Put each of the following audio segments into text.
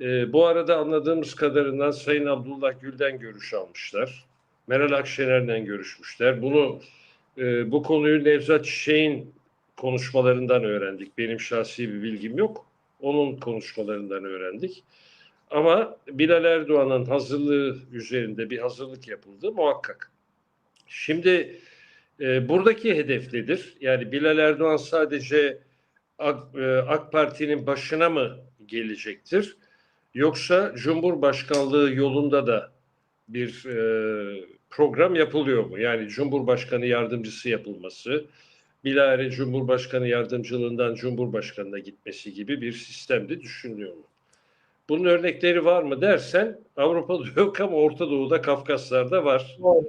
E, bu arada anladığımız kadarıyla Sayın Abdullah Gül'den görüş almışlar. Meral Akşener'le görüşmüşler. Bunu e, bu konuyu Nevzat Çiçek'in konuşmalarından öğrendik. Benim şahsi bir bilgim yok. Onun konuşmalarından öğrendik. Ama Bilal Erdoğan'ın hazırlığı üzerinde bir hazırlık yapıldı muhakkak. Şimdi e, buradaki hedef nedir? Yani Bilal Erdoğan sadece AK, e, AK Parti'nin başına mı gelecektir? Yoksa Cumhurbaşkanlığı yolunda da bir e, program yapılıyor mu? Yani Cumhurbaşkanı yardımcısı yapılması, bilahare Cumhurbaşkanı yardımcılığından Cumhurbaşkanı'na gitmesi gibi bir sistemde düşünülüyor mu? Bunun örnekleri var mı dersen Avrupa'da yok ama Orta Doğu'da, Kafkaslar'da var. Doğru.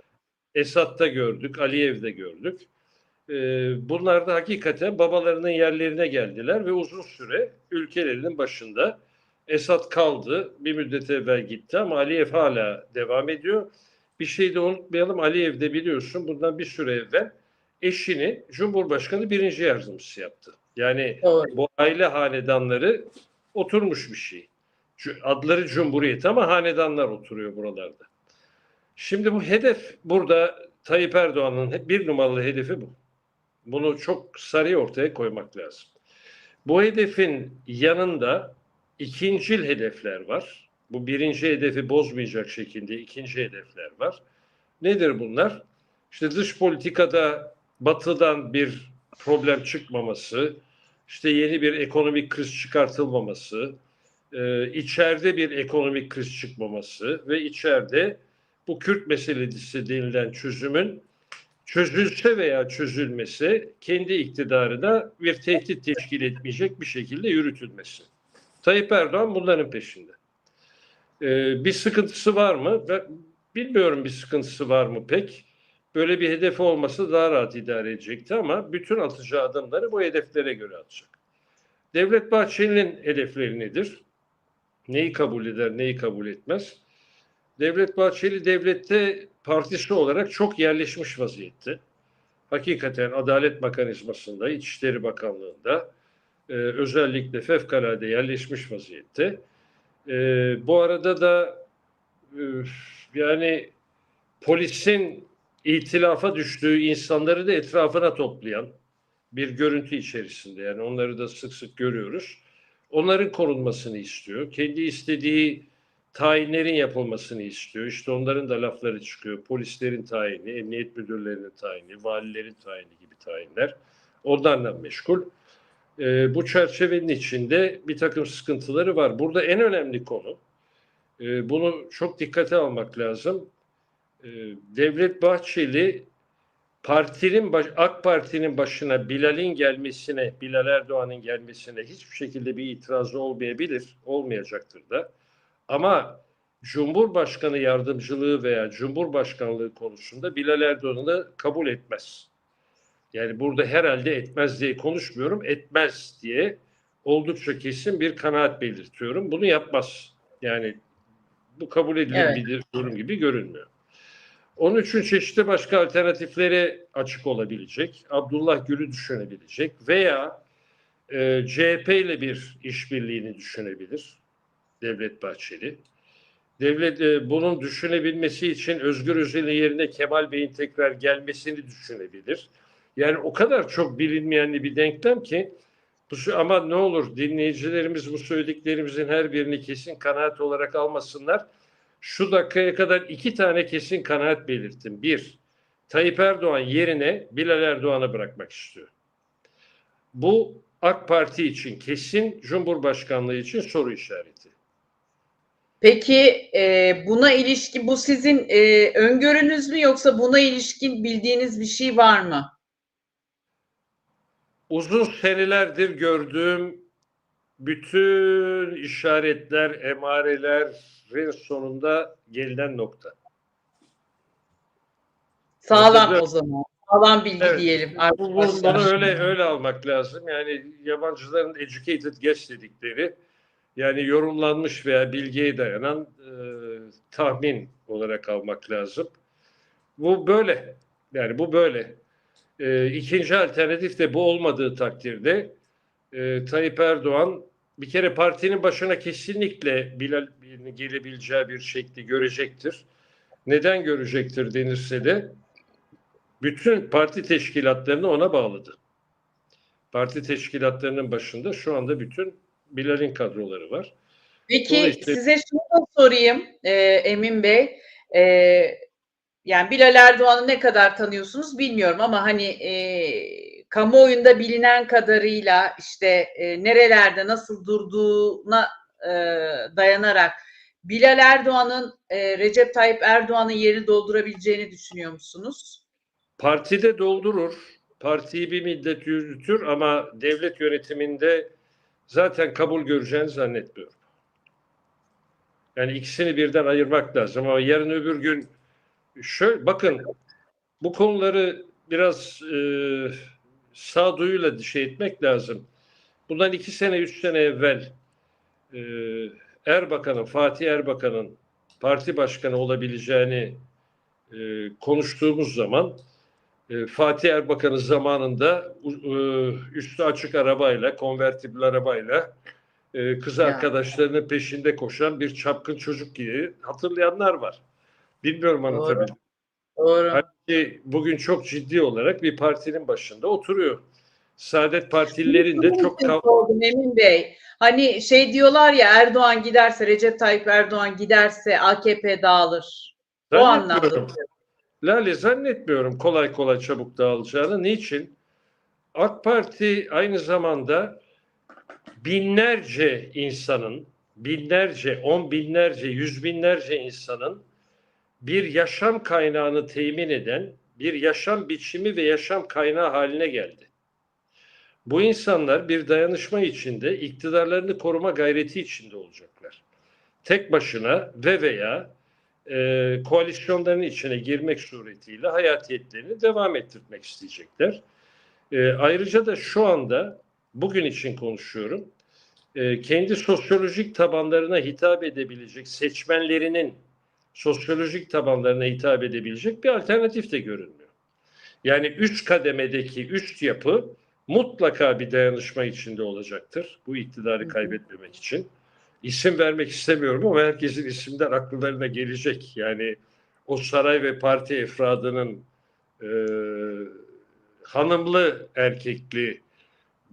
Esad'da gördük, Aliyev'de gördük. Ee, bunlar da hakikaten babalarının yerlerine geldiler ve uzun süre ülkelerinin başında Esad kaldı. Bir müddet evvel gitti ama Aliyev hala devam ediyor. Bir şey de unutmayalım. Aliyev de biliyorsun bundan bir süre evvel eşini Cumhurbaşkanı birinci yardımcısı yaptı. Yani Doğru. bu aile hanedanları oturmuş bir şey. Adları Cumhuriyet ama hanedanlar oturuyor buralarda. Şimdi bu hedef burada Tayyip Erdoğan'ın bir numaralı hedefi bu. Bunu çok sarı ortaya koymak lazım. Bu hedefin yanında ikincil hedefler var. Bu birinci hedefi bozmayacak şekilde ikinci hedefler var. Nedir bunlar? İşte dış politikada batıdan bir problem çıkmaması, işte yeni bir ekonomik kriz çıkartılmaması, e, içeride bir ekonomik kriz çıkmaması ve içeride bu Kürt meselesi denilen çözümün çözülse veya çözülmesi kendi iktidarına bir tehdit teşkil etmeyecek bir şekilde yürütülmesi. Tayyip Erdoğan bunların peşinde. Ee, bir sıkıntısı var mı? Ben bilmiyorum bir sıkıntısı var mı pek. Böyle bir hedefi olması daha rahat idare edecekti ama bütün atacağı adımları bu hedeflere göre atacak. Devlet Bahçeli'nin hedefleri nedir? Neyi kabul eder, neyi kabul etmez? Devlet Bahçeli devlette partisi olarak çok yerleşmiş vaziyette. Hakikaten adalet mekanizmasında, İçişleri Bakanlığı'nda e, özellikle fevkalade yerleşmiş vaziyette. E, bu arada da e, yani polisin itilafa düştüğü insanları da etrafına toplayan bir görüntü içerisinde. Yani onları da sık sık görüyoruz. Onların korunmasını istiyor. Kendi istediği tayinlerin yapılmasını istiyor. İşte onların da lafları çıkıyor. Polislerin tayini, emniyet müdürlerinin tayini, valilerin tayini gibi tayinler. Onlarla meşgul. Ee, bu çerçevenin içinde bir takım sıkıntıları var. Burada en önemli konu, e, bunu çok dikkate almak lazım. Ee, Devlet Bahçeli partinin baş, AK Parti'nin başına Bilal'in gelmesine, Bilal Erdoğan'ın gelmesine hiçbir şekilde bir itirazı olmayabilir, olmayacaktır da. Ama Cumhurbaşkanı yardımcılığı veya Cumhurbaşkanlığı konusunda Bilal Erdoğan'ı kabul etmez. Yani burada herhalde etmez diye konuşmuyorum, etmez diye oldukça kesin bir kanaat belirtiyorum. Bunu yapmaz. Yani bu kabul edilir Evet. durum gibi görünmüyor. Onun için çeşitli başka alternatiflere açık olabilecek. Abdullah Gül'ü düşünebilecek veya e, CHP ile bir işbirliğini düşünebilir Devlet Bahçeli. Devlet e, bunun düşünebilmesi için Özgür Özel'in yerine Kemal Bey'in tekrar gelmesini düşünebilir. Yani o kadar çok bilinmeyenli bir denklem ki bu ama ne olur dinleyicilerimiz bu söylediklerimizin her birini kesin kanaat olarak almasınlar. Şu dakikaya kadar iki tane kesin kanaat belirttim. Bir, Tayyip Erdoğan yerine Bilal Erdoğan'ı bırakmak istiyor. Bu AK Parti için kesin, Cumhurbaşkanlığı için soru işareti. Peki e, buna ilişkin bu sizin e, öngörünüz mü yoksa buna ilişkin bildiğiniz bir şey var mı? Uzun senelerdir gördüğüm bütün işaretler, emarelerin sonunda gelinen nokta. Sağlam o zaman. Sağlam bilgi Evet. diyelim Bu- bu- arkadaşlar. Bunu öyle öyle almak lazım. Yani yabancıların educated guess dedikleri yani yorumlanmış veya bilgiye dayanan e, tahmin olarak almak lazım. Bu böyle. Yani bu böyle. E, ikinci alternatif de bu olmadığı takdirde e, Tayyip Erdoğan bir kere partinin başına kesinlikle Bilal gelebileceği bir şekli görecektir. Neden görecektir denirse de bütün parti teşkilatlarını ona bağladı. Parti teşkilatlarının başında şu anda bütün Bilal'in kadroları var. Peki Dolayısıyla- size şunu da sorayım e, Emin Bey. E, yani Bilal Erdoğan'ı ne kadar tanıyorsunuz bilmiyorum ama hani e, kamuoyunda bilinen kadarıyla işte e, nerelerde nasıl durduğuna e, dayanarak Bilal Erdoğan'ın e, Recep Tayyip Erdoğan'ın yerini doldurabileceğini düşünüyor musunuz? Partide doldurur, partiyi bir müddet yürütür ama devlet yönetiminde zaten kabul göreceğini zannetmiyorum. Yani ikisini birden ayırmak lazım ama yarın öbür gün şöyle bakın bu konuları biraz e, sağduyuyla şey etmek lazım. Bundan iki sene, üç sene evvel e, Erbakan'ın, Fatih Erbakan'ın parti başkanı olabileceğini e, konuştuğumuz zaman e, Fatih Erbakan'ın zamanında e, üstü açık arabayla, konvertibil arabayla e, kız arkadaşlarının peşinde koşan bir çapkın çocuk gibi hatırlayanlar var. Bilmiyorum anlatabildim. Doğru. Halbuki bugün çok ciddi olarak bir partinin başında oturuyor. Saadet Partililerin de çok kav- Sordum Emin Bey. Hani şey diyorlar ya Erdoğan giderse Recep Tayyip Erdoğan giderse AKP dağılır. O anlamda. Lale zannetmiyorum kolay kolay çabuk dağılacağını. Niçin? AK Parti aynı zamanda binlerce insanın, binlerce, on binlerce, yüz binlerce insanın bir yaşam kaynağını temin eden bir yaşam biçimi ve yaşam kaynağı haline geldi. Bu insanlar bir dayanışma içinde, iktidarlarını koruma gayreti içinde olacaklar. Tek başına ve veya e, koalisyonların içine girmek suretiyle hayatiyetlerini devam ettirmek isteyecekler. E, ayrıca da şu anda bugün için konuşuyorum. e, kendi sosyolojik tabanlarına hitap edebilecek seçmenlerinin sosyolojik tabanlarına hitap edebilecek bir alternatif de görünmüyor. Yani üst kademedeki üst yapı mutlaka bir dayanışma içinde olacaktır. Bu iktidarı kaybetmemek için. İsim vermek istemiyorum ama herkesin isimler akıllarına gelecek. Yani o saray ve parti efradının e, hanımlı erkekli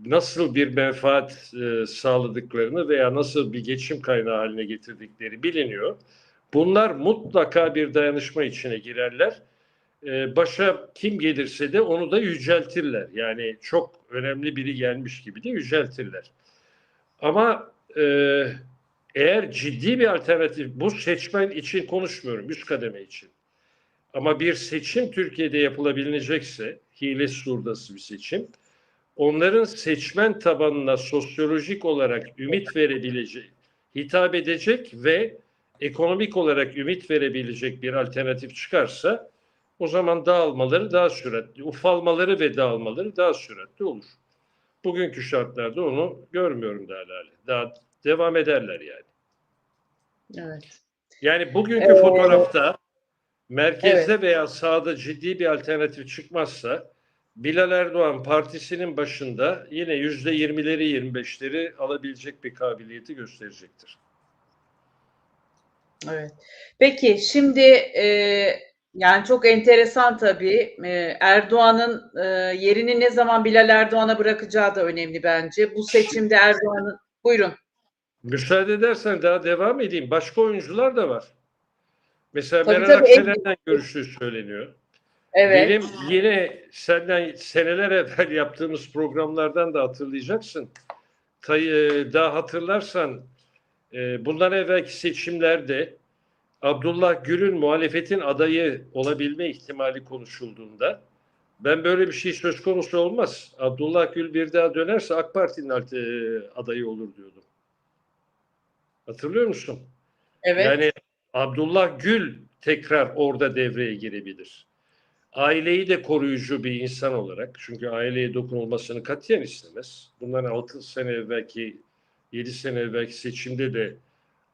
nasıl bir menfaat e, sağladıklarını veya nasıl bir geçim kaynağı haline getirdikleri biliniyor. Bunlar mutlaka bir dayanışma içine girerler. E, başa kim gelirse de onu da yüceltirler. Yani çok önemli biri gelmiş gibi de yüceltirler. Ama e, eğer ciddi bir alternatif, bu seçmen için konuşmuyorum, üst kademe için. Ama bir seçim Türkiye'de yapılabilecekse, hile surdası bir seçim, onların seçmen tabanına sosyolojik olarak ümit verebilecek, hitap edecek ve ekonomik olarak ümit verebilecek bir alternatif çıkarsa o zaman dağılmaları daha süratli, ufalmaları ve dağılmaları daha süratli olur. Bugünkü şartlarda onu görmüyorum daha hali. Daha devam ederler yani. Evet. Yani bugünkü Ee, fotoğrafta merkezde veya sağda ciddi bir alternatif çıkmazsa Bilal Erdoğan partisinin başında yine yüzde yirmileri yirmi beşleri alabilecek bir kabiliyeti gösterecektir. Evet. Peki şimdi e, yani çok enteresan tabii. E, Erdoğan'ın e, yerini ne zaman Bilal Erdoğan'a bırakacağı da önemli bence. Bu seçimde Erdoğan'ın buyurun. Müsaade edersen daha devam edeyim. Başka oyuncular da var. Mesela Tabii, Meral tabii, Akşener'den görüştüğü söyleniyor. Evet. Benim yine senden seneler evvel yaptığımız programlardan da hatırlayacaksın. Tay- e, Daha hatırlarsan e, bundan evvelki seçimlerde Abdullah Gül'ün muhalefetin adayı olabilme ihtimali konuşulduğunda ben böyle bir şey söz konusu olmaz. Abdullah Gül bir daha dönerse AK Parti'nin e, adayı olur diyordum. Hatırlıyor musun? Evet. Yani Abdullah Gül tekrar orada devreye girebilir. Aileyi de koruyucu bir insan olarak, çünkü aileye dokunulmasını katiyen istemez. Bundan 6 sene evvelki, 7 sene evvelki seçimde de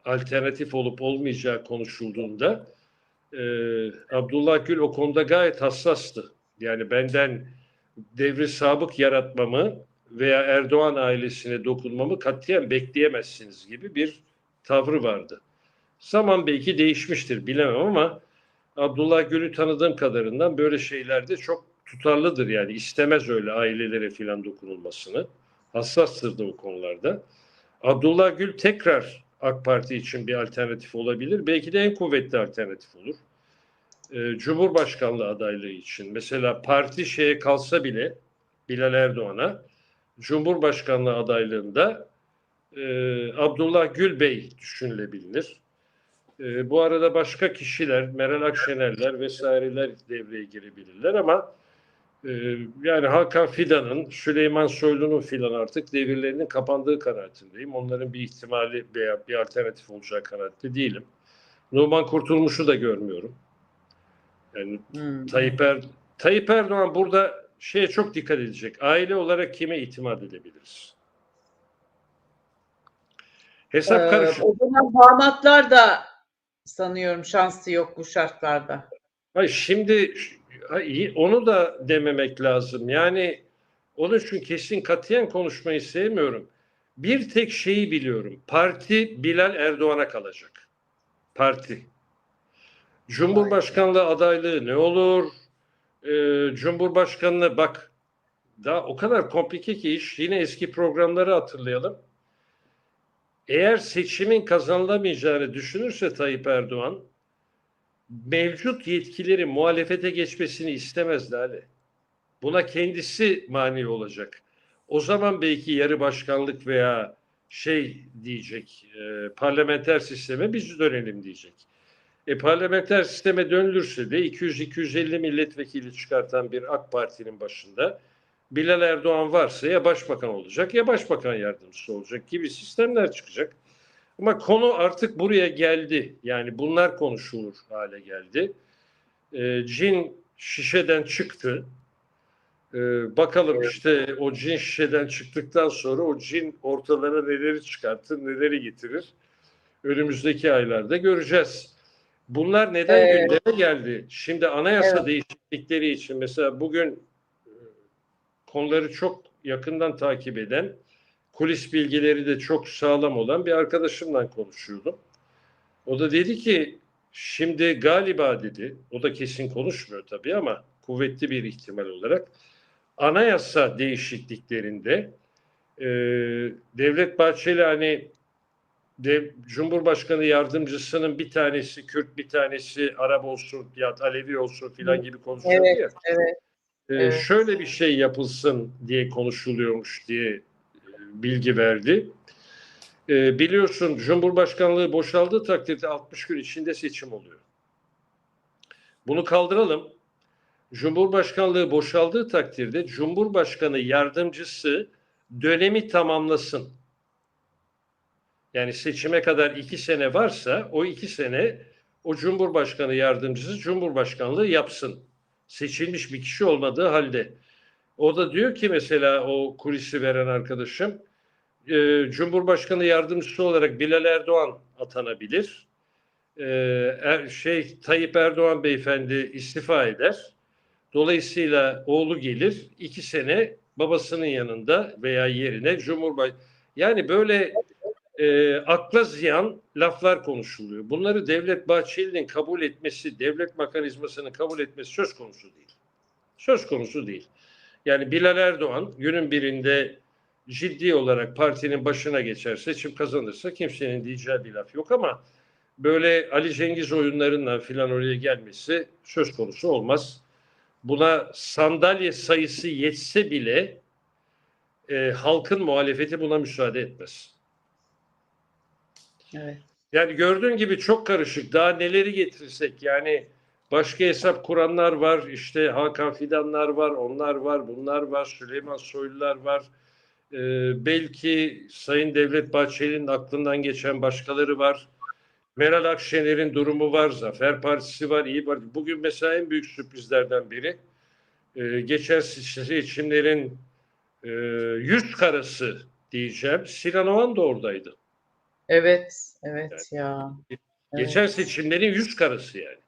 alternatif olup olmayacağı konuşulduğunda e, Abdullah Gül o konuda gayet hassastı. Yani benden devri sabık yaratmamı veya Erdoğan ailesine dokunmamı katiyen bekleyemezsiniz gibi bir tavrı vardı. Zaman belki değişmiştir bilemem ama Abdullah Gül'ü tanıdığım kadarından böyle şeylerde çok tutarlıdır yani istemez öyle ailelere filan dokunulmasını. Hassastır da o konularda. Abdullah Gül tekrar AK Parti için bir alternatif olabilir. Belki de en kuvvetli alternatif olur. Ee, Cumhurbaşkanlığı adaylığı için. Mesela parti şeye kalsa bile Bilal Erdoğan'a Cumhurbaşkanlığı adaylığında e, Abdullah Gül Bey düşünülebilir. E, bu arada başka kişiler, Meral Akşenerler vesaireler devreye girebilirler ama yani Hakan Fidan'ın, Süleyman Soylu'nun filan artık devirlerinin kapandığı kanaatindeyim. Onların bir ihtimali veya bir alternatif olacağı kanaatinde değilim. Numan Kurtulmuş'u da görmüyorum. Yani Hmm. Tayyip, er, Tayyip Erdoğan burada şeye çok dikkat edecek. Aile olarak kime itimat edebiliriz? Hesap Ee, karışık. o zaman damatlar da sanıyorum şansı yok bu şartlarda. Hayır, şimdi onu da dememek lazım. Yani onun için kesin katiyen konuşmayı sevmiyorum. Bir tek şeyi biliyorum. Parti Bilal Erdoğan'a kalacak. Parti. Cumhurbaşkanlığı adaylığı ne olur? Ee, Cumhurbaşkanlığı bak daha o kadar komplike ki iş. Yine eski programları hatırlayalım. Eğer seçimin kazanılamayacağını düşünürse Tayyip Erdoğan mevcut yetkileri muhalefete geçmesini istemez Lale. Buna kendisi mani olacak. O zaman belki yarı başkanlık veya şey diyecek, e, parlamenter sisteme biz dönelim diyecek. E, parlamenter sisteme dönülürse de 200-250 milletvekili çıkartan bir AK Parti'nin başında Bilal Erdoğan varsa ya başbakan olacak ya başbakan yardımcısı olacak gibi sistemler çıkacak. Ama konu artık buraya geldi. Yani bunlar konuşulur hale geldi. Ee, cin şişeden çıktı. Ee, bakalım işte o cin şişeden çıktıktan sonra o cin ortalara neleri çıkartır, neleri getirir. Önümüzdeki aylarda göreceğiz. Bunlar neden Evet. gündeme geldi? Şimdi anayasa Evet. değişiklikleri için mesela bugün e, konuları çok yakından takip eden kulis bilgileri de çok sağlam olan bir arkadaşımla konuşuyordum. O da dedi ki şimdi galiba dedi, o da kesin konuşmuyor tabii ama kuvvetli bir ihtimal olarak anayasa değişikliklerinde e, Devlet Bahçeli hani dev, Cumhurbaşkanı yardımcısının bir tanesi Kürt, bir tanesi Arap olsun ya Alevi olsun filan gibi konuşuyordu Evet, ya. evet. Ee, Evet. Şöyle bir şey yapılsın diye konuşuluyormuş diye bilgi verdi. Ee, biliyorsun Cumhurbaşkanlığı boşaldığı takdirde 60 gün içinde seçim oluyor. Bunu kaldıralım. Cumhurbaşkanlığı boşaldığı takdirde Cumhurbaşkanı yardımcısı dönemi tamamlasın. Yani seçime kadar iki sene varsa o iki sene o Cumhurbaşkanı yardımcısı Cumhurbaşkanlığı yapsın seçilmiş bir kişi olmadığı halde. O da diyor ki mesela o kulisi veren arkadaşım e, Cumhurbaşkanı yardımcısı olarak Bilal Erdoğan atanabilir. E, er, şey Tayyip Erdoğan beyefendi istifa eder. Dolayısıyla oğlu gelir iki sene babasının yanında veya yerine Cumhurbaş yani böyle e, akla ziyan laflar konuşuluyor. Bunları Devlet Bahçeli'nin kabul etmesi, devlet mekanizmasının kabul etmesi söz konusu değil. Söz konusu değil. Yani Bilal Erdoğan günün birinde ciddi olarak partinin başına geçer, seçim kazanırsa kimsenin diyeceği bir laf yok ama böyle Ali Cengiz oyunlarından filan oraya gelmesi söz konusu olmaz. Buna sandalye sayısı yetse bile e, halkın muhalefeti buna müsaade etmez. Evet. Yani gördüğün gibi çok karışık. Daha neleri getirsek yani başka hesap kuranlar var. işte Hakan Fidanlar var, onlar var, bunlar var, Süleyman Soylular var. Ee, belki Sayın Devlet Bahçeli'nin aklından geçen başkaları var. Meral Akşener'in durumu var, Zafer Partisi var, İyi Parti. Bugün mesela en büyük sürprizlerden biri e, geçen seçimlerin e, yüz karası diyeceğim. Sinan Oğan da oradaydı. Evet, evet ya. Evet. Geçen seçimlerin yüz karası yani.